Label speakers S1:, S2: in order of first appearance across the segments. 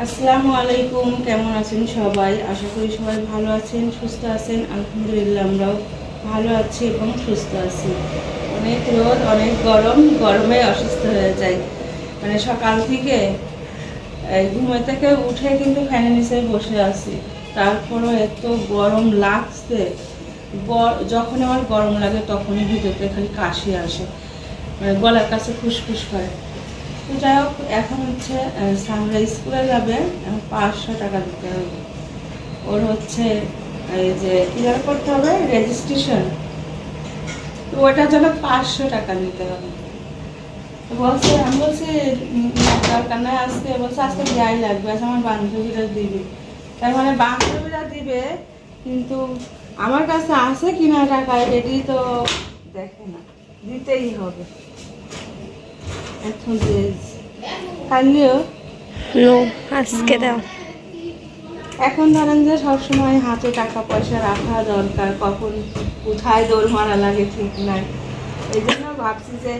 S1: আসসালামু আলাইকুম, কেমন আছেন সবাই? আশা করি সবাই ভালো আছেন, সুস্থ আছেন। আলহামদুলিল্লাহ, আমরাও ভালো আছি এবং সুস্থ আছি। অনেক রোদ, অনেক গরম, গরমে অসুস্থ হয়ে যায় মানে সকাল থেকে ঘুমে থেকে উঠে কিন্তু ফ্যানের নিচে বসে আছি। তারপরও এত গরম লাগছে। যখন আমার গরম লাগে, তখনই ভিতরে খালি কাশি আসে। মানে গলার কাছে ফুসফুস করে তো যাই হোক, এখন হচ্ছে সামরা স্কুলে যাবে পাঁচশো টাকা দিতে হবে। ওর হচ্ছে, এই যে ক্লিয়ার করতে হবে? রেজিস্ট্রেশন তো ওটার জন্য পাঁচশো টাকা দিতে হবে। বলছে, আমি বলছি দরকার নাই, আজকে, বলছে, আজকে যাই লাগবে আচ্ছা আমার বান্ধবীরা দিবে। তার মানে বান্ধবীরা দিবে, কিন্তু আমার কাছে আছে কিনা টাকা, এটি তো দেখে না, দিতেই হবে। এখন কালিও
S2: নো আজকে দাও।
S1: এখন ধরেন যে সবসময় হাতে টাকা পয়সা রাখা দরকার কখন কোথায় দৌড় মারা লাগে ঠিক নাই। এই জন্য ভাবছি যে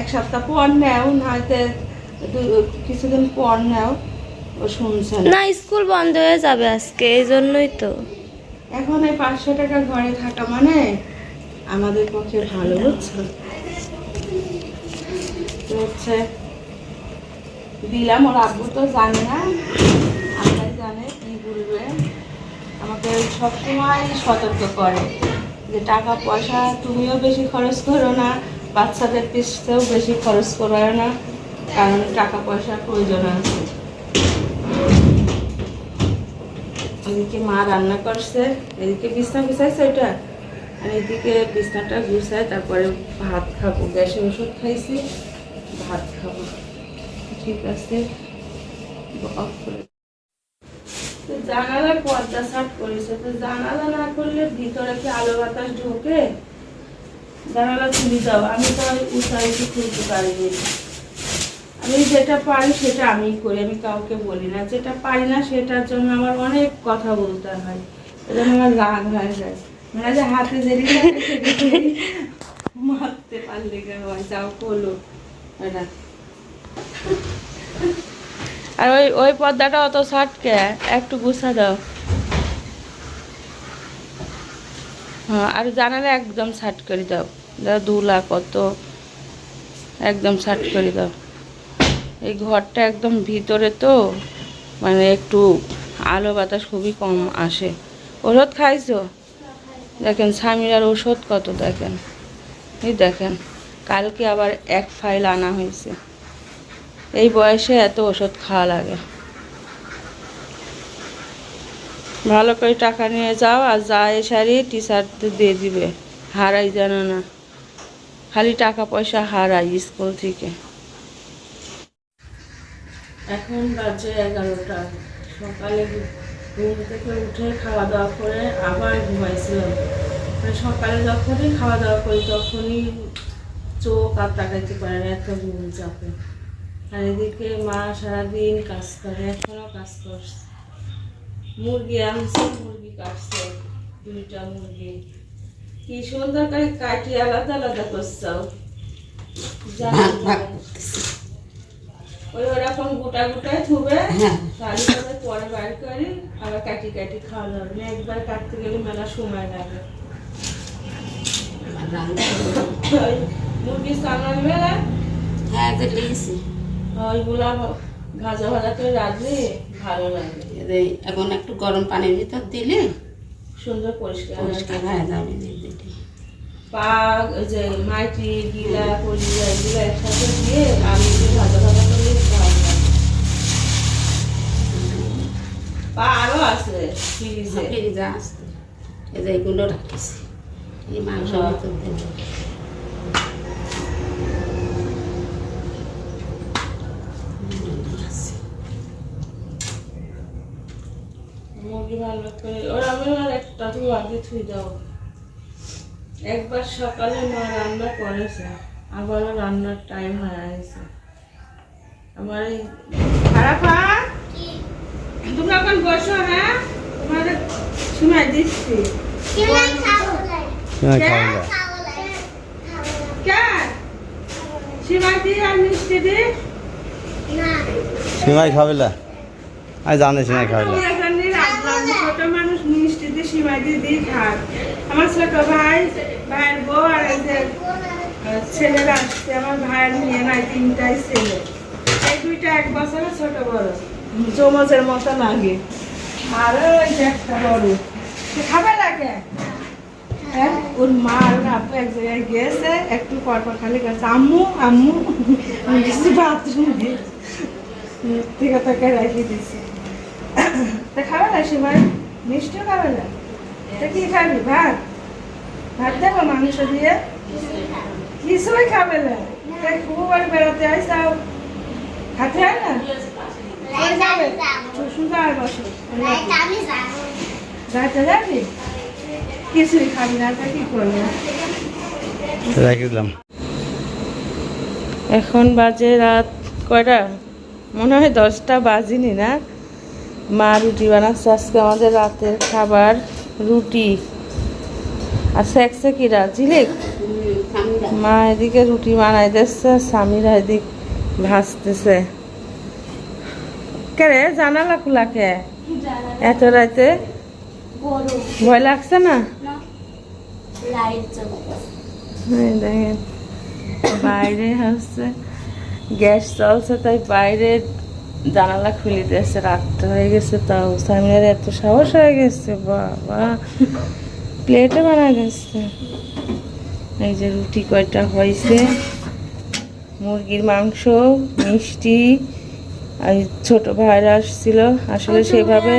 S1: এক সপ্তাহ পর নেও নয়তো কিছুদিন পর নেও ও শুনছে না।
S2: স্কুল বন্ধ হয়ে যাবে আজকে এই জন্যই তো।
S1: এখন এই পাঁচশো টাকা ঘরে থাকা মানে আমাদের পক্ষে ভালো বুঝছ? হচ্ছে দিলাম। ওর আব্বু তো জানে না। আল্লাহ জানে কি বলবে। আমাকে সবসময় সতর্ক করে যে টাকা পয়সা তুমিও বেশি খরচ করো না, বাচ্চাদের পিছতেও বেশি খরচ করো না, কারণ টাকা পয়সার প্রয়োজন আছে এদিকে মা রান্না করছে, এদিকে বিছনা গুছাইছে ওটা। আর এদিকে বিছনাটা গুছায় তারপরে ভাত খাব। গ্যাসে ওষুধ খাইছি। জানালার পর্দা সাট করেছে। তো জানালা না করলে ভিতরে কি আলো বাতাস ঢোকে? জানালা দাও। আমি তো খুলতে পারিনি। আমি যেটা পারি সেটা আমি করি। আমি কাউকে বলি না। যেটা পারি না সেটার জন্য আমার অনেক কথা বলতে হয়। এজন্য আমার রাগ হয়ে যায়। মানে যে হাতে সেটি মারতে পারলে হয়? যাও করল এটা আর ওই ওই পর্দাটা অত সাটকে একটু গুছা দাও। হ্যাঁ আর জানালে একদম সাট করে দাও। দাও ধুলা কত একদম সাট করে দাও। এই ঘরটা একদম ভিতরে তো মানে একটু আলো বাতাস খুবই কম আসে। ওষুধ খাইছো? দেখেন স্বামীর আর ওষুধ কত দেখেন। এই দেখেন। কালকে আবার এক ফাইল আনা হয়েছে। এই বয়সে এত ওষুধ খাওয়া লাগে। ভালো করে টাকা নিয়ে যাও আর যা এ শাড়ি টি শার্ট দিয়ে দিবে। হারাই যেন না। খালি টাকা পয়সা হারাই স্কুল থেকে। এখন বাজে এগারোটা। সকালে ঘুম থেকে উঠে খাওয়া দাওয়া করে আবার ঘুমাইছিলাম। মানে সকালে যখনই খাওয়া দাওয়া করি তখনই চোখ আর তাকাইতে পারে না এত ঘুম চাপে। আর এদিকে মা সারাদিন কাজ করে এখনও কাজ করছে। মুরগি আনছে মুরগি কাটছে দুইটা মুরগি। কি সুন্দর করে কাটি আলাদা আলাদা করছাও ওই ওরকম গোটা গোটায় থুবে তাহলে তবে পরে বার করে আবার কাটি কাটি খাওয়া যাবে না একবার কাটতে গেলে মেলা সময় লাগে। মুরগির সামনে
S3: হ্যাঁ
S1: ওইগুলা ভাজা ভাজা করে রাখলে ভালো লাগে।
S3: এই এখন একটু গরম পানির ভিতর দিলে
S1: সুন্দর পরিষ্কার
S3: পরিষ্কার হয়ে যাবে
S1: পা যে মাটি গিলা কলিজা এগুলো একসাথে দিয়ে আলু দিয়ে ভাজা ভাজা লাগে। পা আরও আছে ফ্রিজে।
S3: ফ্রিজে আসতে এই যে এইগুলো রাখিছি। এই মাংস
S1: হ্যাঁ।
S3: ভিতর দিলে
S1: মুরগি ভালো করে ওর আমি আর একটা তো আগে থুই দাও। একবার সকালে মা রান্না করেছে আবারও রান্নার টাইম হয়ে গেছে। আমার এই খারাপ? তোমরা এখন বসো হ্যাঁ? তোমাদের সময় দিচ্ছি।
S4: সিমাই খাব না।
S5: সিমাই খাবে না
S4: আমি জানিস না খাইলাম
S1: আমি এখানে রাখলাম ছোট মানুষ মিষ্টিতে সীমা দিদি খাক আমার ছোট ভাই, ভাইয়ের বউ আর ছেলেরা আসছে। আমার ভাইয়ের নাই, তিনটাই ছেলে। এই দুইটা এক বছরের ছোট বড়। চমচের মতো লাগে ওই যে একটা বড়। খাবে লাগে হ্যাঁ? ওর মা আর আব্বু এক জায়গায় একটু খালি আম্মু আম্মু খাবে না সীমাই মিষ্টিও খাবে না? তা কি খাবি? ভাত? ভাত দেবো মাংস দিয়ে? কিছুই খাবে না। তাই খুব বেড়াতে আইসাও খাতে হয় না? কই যাবে। সুন্দর আর বসো। যাইতে যাবি। কিছুই খাবি না তা কি করব?
S4: রেখে
S1: এখন বাজে রাত কয়টা? মনে হয় দশটা বাজিনি না? মা রুটি বানাচ্ছে আজকে আমাদের রাতের খাবার। রুটি আর সেকসে কিরা জিলিক মা এদিকে রুটি বানাই দিচ্ছে, স্বামীরা এদিক ভাসতেছে। কে জানালা খোলা এত রাতে? ভয় লাগছে না? বাইরে হচ্ছে, গ্যাস চলছে, তাই বাইরে জানালা খুলে দিয়েছে রাতটা হয়ে গেছে তাও। সামনের এত সাহস হয়ে গেছে বাবা। প্লেটে বানা গেছে এই যে রুটি কয়টা হয়েছে মুরগির মাংস মিষ্টি আর ছোট ভাইরা আসছিল। আসলে সেভাবে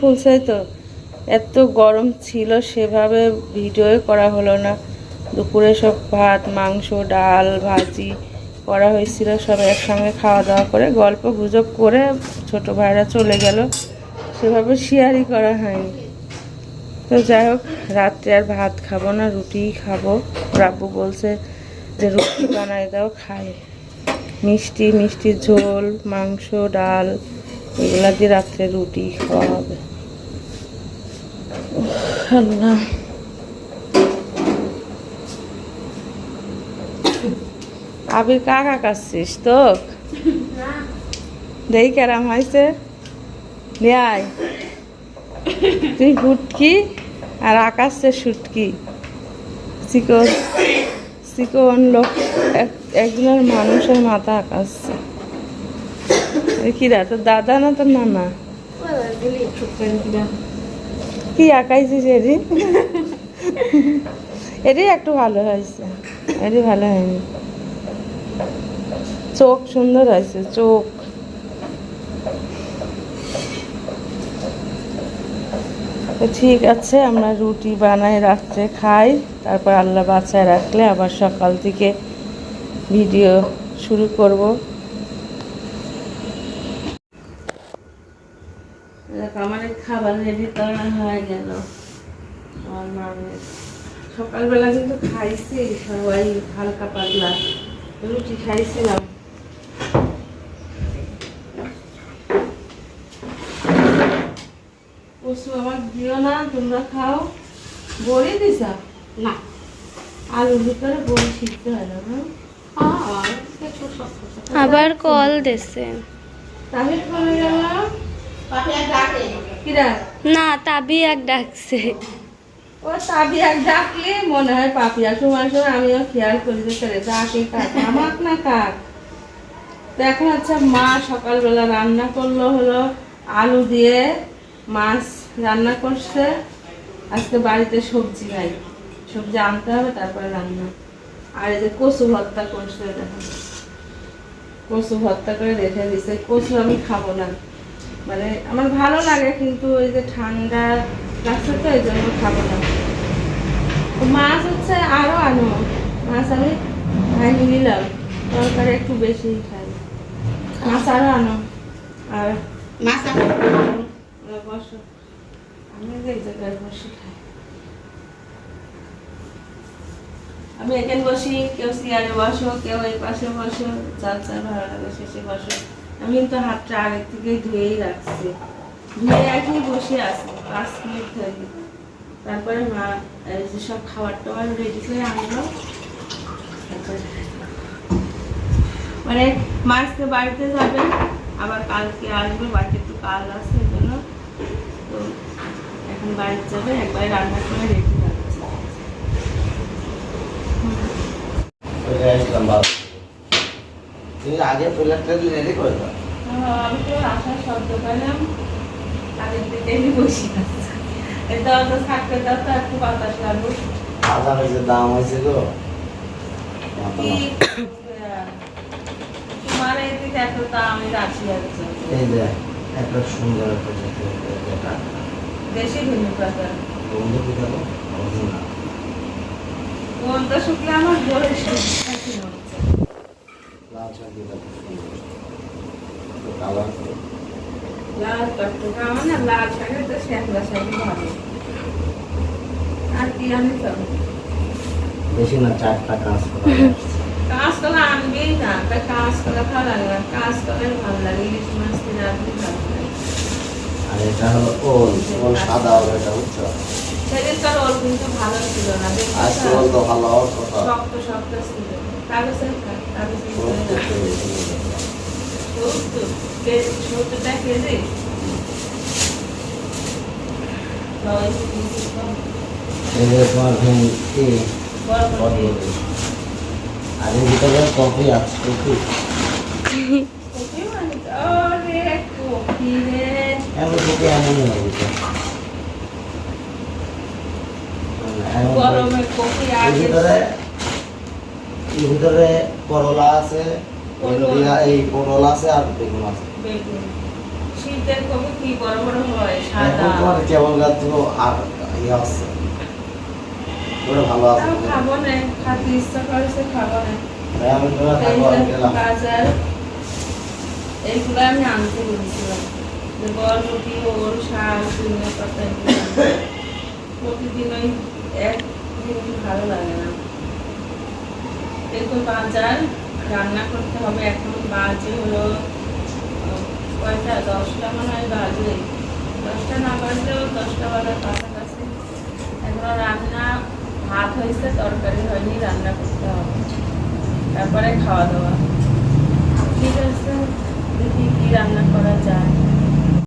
S1: ফুলছে তো? এত গরম ছিল সেভাবে ভিডিও করা হলো না। দুপুরে সব ভাত মাংস ডাল ভাজি করা হয়েছিল সব একসঙ্গে খাওয়া দাওয়া করে গল্প গুজব করে ছোট ভাইরা চলে গেল। সেভাবে শেয়ারই করা হয়নি। তো যাই হোক, রাত্রে আর ভাত খাব না রুটিই খাব। রাব্বু বলছে যে, রুটি বানাই দাও, খাই। মিষ্টি মিষ্টির ঝোল, মাংস, ডাল, এগুলা দিয়ে রাত্রে রুটি খাওয়া হবে আল্লাহ। আবির কাকা কাছিস তো? দেই কেরাম হয়েছে। দেয় তুই ফুটকি আর আকাশে সুটকি চিকন চিকন লোক এক- একজনের মানুষের মাথা আকাশছে কিরা, তোর দাদা না তোর নানা? কি আঁকাইছিস এরি? এটি একটু ভালো হয়েছে। এটি ভালো হয়নি। চোখ সুন্দর হয়েছে, চোখ। ঠিক আছে, আমরা রুটি বানাই রাত্রে খাই, তারপর আল্লাহ বাঁচায় রাখলে আবার সকাল থেকে ভিডিও শুরু করব। আমার খাবার রেডি করা হয়ে গেল। সকালবেলা কিন্তু খাইছি, সবাই হালকা পাতলা। রুটি খাইছিলাম পশু আমার দিও না তোমরা খাও। বড়ি দিছা?
S3: না।
S1: আলুর ভিতরে বড়ি শিখতে হয় না।
S2: আবার কল দিছে।
S1: গেলাম
S3: পাপিয়া ডাকে।
S2: না তাবি এক ডাকছে।
S1: ও তাবি এক ডাকলে মনে হয় পাপিয়া সময় সময় আমিও খেয়াল করি যে করে ডাকে কাক আমার না কাক। তো এখন হচ্ছে মা সকালবেলা রান্না করল হলো আলু দিয়ে মাছ রান্না করছে। আজকে বাড়িতে সবজি নাই। সবজি আনতে হবে তারপরে রান্না। আর এই যে কচু ভর্তা করছে দেখো। কচু ভর্তা করে রেখে দিছে। কচু আমি খাব না। মানে আমার ভালো লাগে কিন্তু ওই যে ঠান্ডা লাগছে তো এই জন্য খাব না। মাছ হচ্ছে আরও আনো। মাছ আমি ভাঙি নিলাম। তরকারি একটু বেশি খাই। মাছ আরও আনো। আর
S3: মাছ
S1: আনো। বসো। আমি এখানে বসি, কেউ চেয়ারে বসো, কেউ এই পাশে বসো, যার যার ভালো লাগে শেষে বসো। আমি কিন্তু হাতটা আগের থেকেই ধুয়েই রাখছি। ধুয়ে রাখি, বসে আছি, পাঁচ মিনিট ধরে। তারপরে মা সব খাবার টাবার রেডি করে আনলো। মানে মাছকে বাড়িতে যাবে, আবার কালকে আসবে, বাড়িতে একটু কাজ আছে জন্য তো এখন বাড়িতে যাবে একবারে রান্না করে রেখে যাচ্ছে
S4: আগে রেডি করে দাও?
S1: আমি তো আসার শব্দ পেলাম। আগের থেকে বসে আছে। এটা অত থাকতে দাও তো একটু বাতাস লাগবে।
S4: আদা হয়েছে দাম হয়েছে?
S1: তোমার এদিকে এত দাম আমি রাখি যাচ্ছে
S4: এই যে একটা সুন্দর একটা
S1: দেশি
S4: কি না
S1: গন্ধ শুকলে আমার
S4: লাল দিয়ে তো কালার
S1: লাল টকটকা আমার না লাল শাকের তো শ্যাকলা শাকই ভালো। আর কি আমি তো?
S4: বেশি না চারটা কাজ করা
S1: কাঁচকলা আনবেই না তাই কাঁচকলা ভালো লাগে না। কাঁচকলাই ভালো লাগে ইলিশ মাছ কিনে ভালো লাগে।
S4: আর এটা হলো ওল ওল সাদা ওল এটা
S1: কিন্তু ভালো ছিল না
S4: আজকে ওল তো হওয়ার কথা।
S1: শক্ত শক্ত ছিল। সত্তরটা কেজি।
S4: আর কফি আছে কফি
S1: মানে আরে কপি রে।
S4: ভিতরে করলা আছে এই পটল আছে আর বেগুন আছে
S1: শীতের কপি কি বড় বড় হয় সাদা
S4: এখন গাছ আর ইয়ে আছে ওটা ভালো আছে
S1: খাব না খাতে ইচ্ছা করেছে খাব না
S4: আমি তোমার
S1: এই
S4: থাকব গেলাম
S1: গাজর এইগুলো আমি আনতে বলেছিলাম যে বরবটি ওল শাক ধনে পাতা এগুলো আনতে। প্রতিদিন ওই এক দিন ভালো লাগে না এরকম বাজার রান্না করতে হবে এখন বাজে হলো কয়টা দশটা মনে হয় বাজে দশটা না বাজলেও দশটা বাজার কাছাকাছি রান্না ভাত হয়েছে তরকারি হয়নি রান্না করতে হবে তারপরে খাওয়া দাওয়া ঠিক আছে দেখি কি রান্না করা যায়